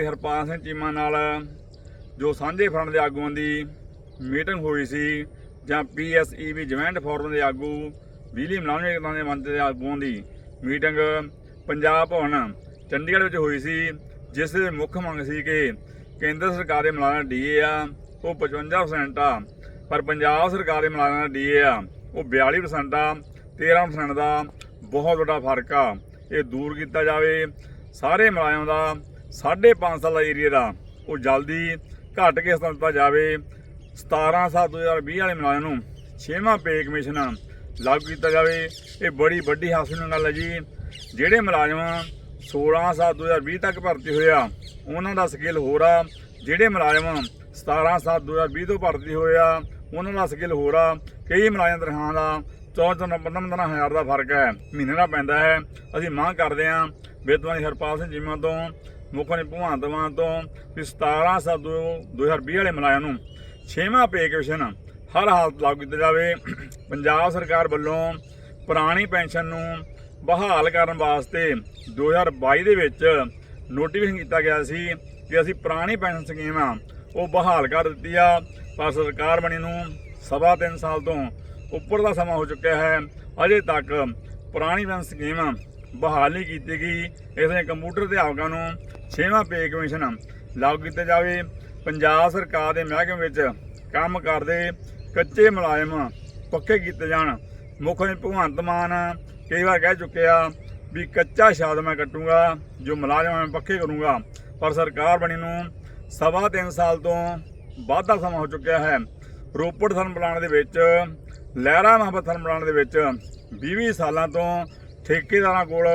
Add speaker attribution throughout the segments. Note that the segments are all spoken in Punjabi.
Speaker 1: ਹਰਪਾਲ ਸਿੰਘ ਚੀਮਾ ਨਾਲ ਜੋ ਸਾਂਝੇ ਫਰੰਟ ਦੇ ਆਗੂਆਂ ਦੀ ਮੀਟਿੰਗ ਹੋਈ ਸੀ ਜਾਂ ਪੀਐਸਈਬੀ ਜੁਆਇੰਟ ਫੋਰਮ ਦੇ ਆਗੂ, ਬਿਜਲੀ ਮਲਾਉਣੇ ਦੇ ਮੰਤਰੀ ਦੇ ਆਗੂਆਂ ਦੀ ਮੀਟਿੰਗ ਪੰਜਾਬ ਭਵਨ ਚੰਡੀਗੜ੍ਹ ਵਿੱਚ ਹੋਈ ਸੀ, ਜਿਸ ਦੇ ਮੁੱਖ ਮੰਗ ਸੀ ਕਿ ਕੇਂਦਰ ਸਰਕਾਰ ਦੇ ਮੁਲਾਜ਼ਮਾਂ ਡੀਏ ਆ, ਉਹ 55% ਆ, ਪਰ ਪੰਜਾਬ ਸਰਕਾਰ ਦੇ ਮੁਲਾਜ਼ਮਾਂ ਦਾ ਡੀਏ ਆ, ਉਹ 42% ਆ 13% ਦਾ ਬਹੁਤ ਵੱਡਾ ਫ਼ਰਕ ਆ, ਇਹ ਦੂਰ ਕੀਤਾ ਜਾਵੇ। ਸਾਰੇ ਮੁਲਾਜ਼ਮਾਂ ਦਾ 5.5 ਸਾਲ ਦਾ ਏਰੀਆ ਦਾ, ਉਹ ਜਲਦੀ ਘਟ ਕੇ ਦਿੱਤਾ ਜਾਵੇ। 17 7 2020 ਵਾਲੇ ਮੁਲਾਜ਼ਮਾਂ ਨੂੰ 6ਵਾਂ ਪੇ ਕਮਿਸ਼ਨ ਲਾਗੂ ਕੀਤਾ ਜਾਵੇ। ਇਹ ਬੜੀ ਵੱਡੀ ਹਾਸਲ ਗੱਲ ਹੈ ਜੀ। ਜਿਹੜੇ ਮੁਲਾਜ਼ਮ 16 7 2020 ਤੱਕ ਭਰਤੀ ਹੋਇਆ, ਉਹਨਾਂ ਦਾ ਸਕਿੱਲ ਹੋਰ ਆ। ਜਿਹੜੇ ਮੁਲਾਜ਼ਮ 17 7 2020 ਤੋਂ ਭਰਤੀ ਹੋਇਆ, ਉਹਨਾਂ ਦਾ ਸਕਿੱਲ ਹੋਰ ਆ। ਕਈ ਮੁਲਾਜ਼ਮ ਤਰ੍ਹਾਂ ਦਾ 14 15 ਹਜ਼ਾਰ ਦਾ ਫ਼ਰਕ ਹੈ। ਮਹੀਨੇ ਦਾ ਪੈਂਦਾ ਹੈ। ਅਸੀਂ ਮੰਗ ਕਰਦੇ ਹਾਂ ਬੇਦਵਾਨੀ ਹਰਪਾਲ ਸਿੰਘ ਜੀਮਾ ਤੋਂ ਮੁੱਖ ਮੰਤਰੀ ਭਗਵੰਤ ਮਾਨ ਤੋਂ ਵੀ 17 7 2020 ਵਾਲੇ ਮੁਲਾਜ਼ਮ ਨੂੰ। 6ਵਾਂ ਪੇ ਕਮਿਸ਼ਨ ਹਰ ਹਾਲਤ ਲਾਗੂ ਕੀਤਾ ਜਾਵੇ। ਪੰਜਾਬ ਸਰਕਾਰ ਵੱਲੋਂ ਪੁਰਾਣੀ ਪੈਨਸ਼ਨ ਨੂੰ ਬਹਾਲ ਕਰਨ ਵਾਸਤੇ 2022 ਦੇ ਵਿੱਚ ਨੋਟੀਫਿਕੇਸ਼ਨ ਕੀਤਾ ਗਿਆ ਸੀ ਕਿ ਅਸੀਂ ਪੁਰਾਣੀ ਪੈਨਸ਼ਨ ਸਕੀਮ ਆ, ਉਹ ਬਹਾਲ ਕਰ ਦਿੱਤੀ ਆ। ਪਰ ਸਰਕਾਰ ਬਣੀ ਨੂੰ ਸਵਾ ਤਿੰਨ ਸਾਲ ਤੋਂ ਉੱਪਰ ਦਾ ਸਮਾਂ ਹੋ ਚੁੱਕਿਆ ਹੈ। ਅਜੇ ਤੱਕ ਪੁਰਾਣੀ ਪੈਨਸ਼ਨ ਸਕੀਮ ਬਹਾਲ ਨਹੀਂ ਕੀਤੀ ਗਈ। ਇਸ ਲਈ ਕੰਪਿਊਟਰ ਅਧਿਆਪਕਾਂ ਨੂੰ ਛੇਵਾਂ ਪੇ ਕਮਿਸ਼ਨ ਲਾਗੂ ਕੀਤਾ ਜਾਵੇ। ਪੰਜਾਬ ਸਰਕਾਰ ਦੇ ਮਹਿਕਮੇ ਵਿੱਚ ਕੰਮ ਕਰਦੇ ਕੱਚੇ ਮੁਲਾਜ਼ਮ ਪੱਕੇ ਕੀਤੇ ਜਾਣ। ਮੁੱਖ ਮੰਤਰੀ ਭਗਵੰਤ ਮਾਨ ਕਈ ਵਾਰ ਕਹਿ ਚੁੱਕਿਆ ਵੀ ਕੱਚਾ ਸ਼ਾਦ ਮੈਂ ਕੱਟੂੰਗਾ, ਜੋ ਮੁਲਾਜ਼ਮ ਮੈਂ ਪੱਕੇ ਕਰੂੰਗਾ। ਪਰ ਸਰਕਾਰ ਬਣੀ ਨੂੰ ਸਵਾ ਤਿੰਨ ਸਾਲ ਤੋਂ ਵੱਧ ਦਾ ਸਮਾਂ ਹੋ ਚੁੱਕਿਆ ਹੈ। ਰੋਪੜ ਥਰਮ ਪਲਾਂਟ ਦੇ ਵਿੱਚ, ਲਹਿਰਾ ਮੁਹੱਬਤ ਥਰਮ ਪਲਾਂਟ ਦੇ ਵਿੱਚ 20 ਸਾਲਾਂ ਤੋਂ ਠੇਕੇਦਾਰਾਂ ਕੋਲ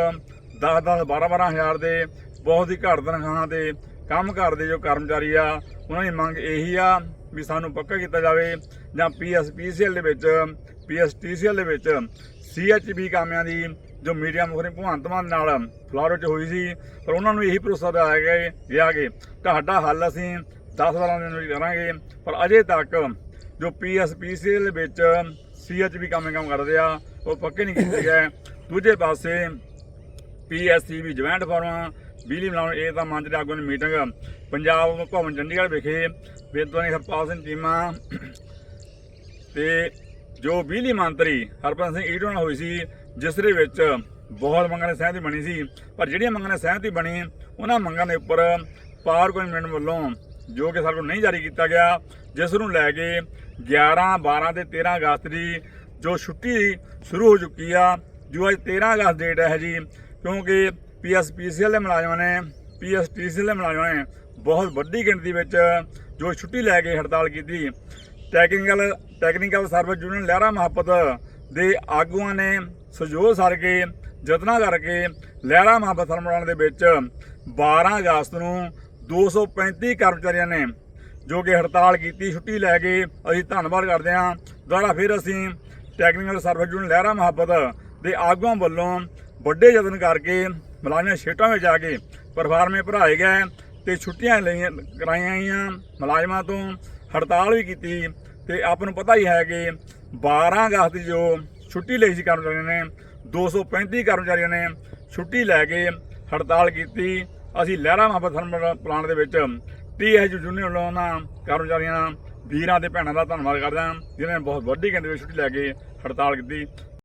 Speaker 1: 10 10 12 12 ਹਜ਼ਾਰ ਦੇ ਬਹੁਤ ਹੀ ਘੱਟ ਤਨਖਾਹਾਂ ਤੇ ਕੰਮ ਕਰਦੇ ਜੋ ਕਰਮਚਾਰੀ ਆ, ਉਹਨਾਂ ਦੀ ਮੰਗ ਇਹੀ ਆ ਵੀ ਸਾਨੂੰ ਪੱਕਾ ਕੀਤਾ ਜਾਵੇ ਜਾਂ ਪੀਐਸਪੀਸੀਐਲ ਦੇ ਵਿੱਚ ਪੀਐਸਟੀਸੀਐਲ ਦੇ ਵਿੱਚ ਸੀਐਚਬੀ ਕਾਮਿਆਂ ਦੀ ਜੋ ਮੀਡੀਆ ਮੁਖਰੀ ਭਗਵੰਤ ਮਾਨ ਨਾਲ ਫਲੋਰ 'ਚ ਹੋਈ ਸੀ, ਪਰ ਉਹਨਾਂ ਨੂੰ ਇਹੀ ਭਰੋਸਾ ਦਿਵਾਇਆ ਗਿਆ ਗਿਆ ਕਿ ਤੁਹਾਡਾ ਹੱਲ ਅਸੀਂ 10 ਵਾਰਾਂ ਦਿਨ ਵਿੱਚ ਕਰਾਂਗੇ, ਪਰ ਅਜੇ ਤੱਕ ਜੋ ਪੀਐਸਪੀਸੀਐਲ ਦੇ ਵਿੱਚ ਸੀਐਚਬੀ ਕਾਮੇ ਕੰਮ ਕਰਦੇ ਆ, ਉਹ ਪੱਕੇ ਨਹੀਂ ਕੀਤੇ ਗਏ। ਦੂਜੇ ਪਾਸੇ ਪੀਐਸਸੀਬੀ ਜੁਆਇੰਟ ਫੋਰਮ ਬਿਜਲੀ ਬਣਾਉਣ ਇਹ ਤਾਂ ਮੰਚ ਦੇ ਆਗੂ ਦੀ ਮੀਟਿੰਗ ਪੰਜਾਬ ਭਵਨ ਚੰਡੀਗੜ੍ਹ ਵਿਖੇ ਬੇਦਵਾਨੀ ਹਰਪਾਲ ਸਿੰਘ ਚੀਮਾ ਤੇ ਜੋ ਬਿਜਲੀ ਮੰਤਰੀ ਹਰਪਾਲ ਸਿੰਘ ਈਟੋ ਨਾਲ ਹੋਈ ਸੀ, ਜਿਸ ਦੇ ਵਿੱਚ ਬਹੁਤ ਮੰਗਾਂ ਦੀ ਸਹਿਮਤੀ ਬਣੀ ਸੀ, ਪਰ ਜਿਹੜੀਆਂ ਮੰਗਾਂ ਦੀ ਸਹਿਮਤੀ ਬਣੀ, ਉਹਨਾਂ ਮੰਗਾਂ ਦੇ ਉੱਪਰ ਪਾਵਰ ਕਮਿਟਮੈਂਟ ਵੱਲੋਂ ਜੋ ਕਿ ਸਾਡੇ ਕੋਲ ਨਹੀਂ ਜਾਰੀ ਕੀਤਾ ਗਿਆ, ਜਿਸ ਨੂੰ ਲੈ ਕੇ 11 12 ਤੇ 13 ਅਗਸਤ ਦੀ ਜੋ ਛੁੱਟੀ ਸ਼ੁਰੂ ਹੋ ਚੁੱਕੀ ਆ, ਜੋ ਅੱਜ 13 ਅਗਸਤ ਡੇਟ ਹੈ ਜੀ, ਕਿਉਂਕਿ ਪੀਐਸਪੀਸੀਐਲ ਦੇ ਮੁਲਾਜ਼ਮਾਂ ਨੇ ਪੀਐਸਟੀਸੀਐਲ ਦੇ ਮੁਲਾਜ਼ਮਾਂ ਨੇ ਬਹੁਤ ਵੱਡੀ ਗਿਣਤੀ ਵਿੱਚ ਜੋ ਛੁੱਟੀ ਲੈ ਕੇ ਹੜਤਾਲ ਕੀਤੀ। Technical technical service union Lehra Mohabbat ਦੇ ਆਗੂਆਂ ਨੇ ਸਹਿਯੋਗ ਸਰ ਕੇ, ਯਤਨਾਂ ਕਰਕੇ ਲਹਿਰਾ ਮਹੱਪਤ ਥਰਮਲ ਦੇ ਵਿੱਚ 12 ਅਗਸਤ ਨੂੰ 235 ਕਰਮਚਾਰੀਆਂ ਨੇ ਜੋ ਕਿ ਹੜਤਾਲ ਕੀਤੀ, ਛੁੱਟੀ ਲੈ ਕੇ ਅਸੀਂ ਧੰਨਵਾਦ ਕਰਦੇ ਹਾਂ। ਦੁਬਾਰਾ ਫਿਰ ਅਸੀਂ technical service union Lehra Mohabbat ਦੇ ਆਗੂਆਂ ਵੱਲੋਂ ਵੱਡੇ ਯਤਨ ਕਰਕੇ ਮੁਲਾਜ਼ਮਾਂ ਸ਼ੇਟਾਂ ਵਿੱਚ ਜਾ ਕੇ ਪਰਫਾਰਮੇ ਭਰਾਏ ਗਏ ਤੇ ਛੁੱਟੀਆਂ ਲਈਆਂ, ਕਰਾਈਆਂ ਗਈਆਂ ਮੁਲਾਜ਼ਮਾਂ ਤੋਂ, ਹੜਤਾਲ ਵੀ ਕੀਤੀ ਤੇ ਆਪ ਨੂੰ ਪਤਾ ਹੀ ਹੈ ਕਿ 12 ਅਗਸਤ ਦੀ ਜੋ ਛੁੱਟੀ ਲਈ ਸੀ ਕਰਮਚਾਰੀਆਂ ਨੇ 235 ਕਰਮਚਾਰੀਆਂ ਨੇ ਛੁੱਟੀ ਲੈ ਕੇ ਹੜਤਾਲ ਕੀਤੀ। ਅਸੀਂ ਲਹਿਰਾ ਮਹੱਬਤ ਥਰਮਲ ਪਲਾਂਟ ਦੇ ਵਿੱਚ ਟੀਐਚ ਯੂਨੀਅਨ ਵੱਲੋਂ ਉਹਨਾਂ ਕਰਮਚਾਰੀਆਂ, ਵੀਰਾਂ ਤੇ ਭੈਣਾਂ ਦਾ ਧੰਨਵਾਦ ਕਰਦੇ ਹਾਂ, ਜਿਨ੍ਹਾਂ ਨੇ ਬਹੁਤ ਵੱਡੀ ਗਿਣਤੀ ਵਿੱਚ ਛੁੱਟੀ ਲੈ ਕੇ ਹੜਤਾਲ ਕੀਤੀ।